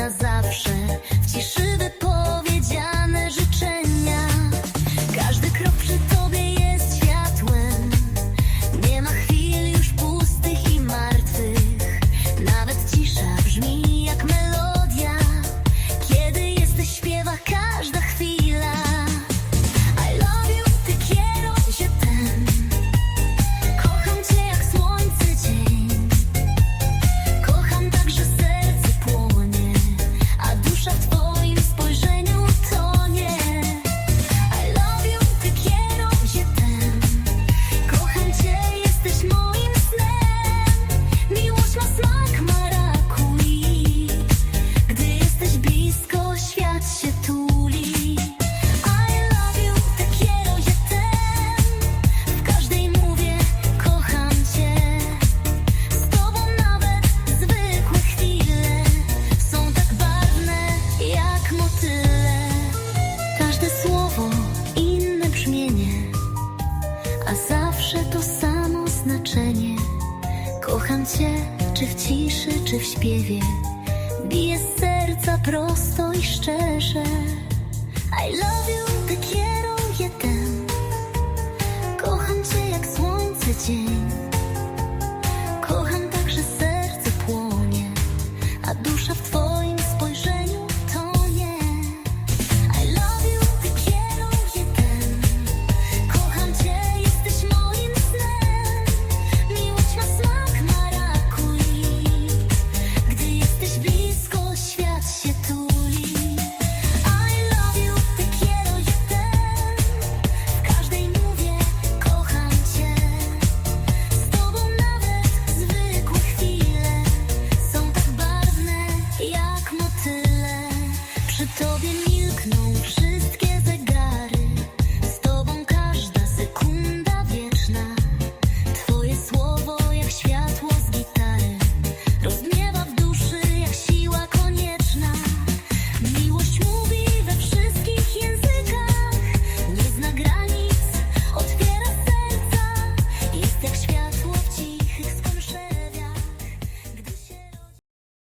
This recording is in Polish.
na zawsze w ciszy. a zawsze to samo znaczenie. Kocham cię, czy w ciszy, czy w śpiewie. Bije z serca prosto i szczerze. I love you, gdy kieruję ten. Kocham cię jak słońce dzień.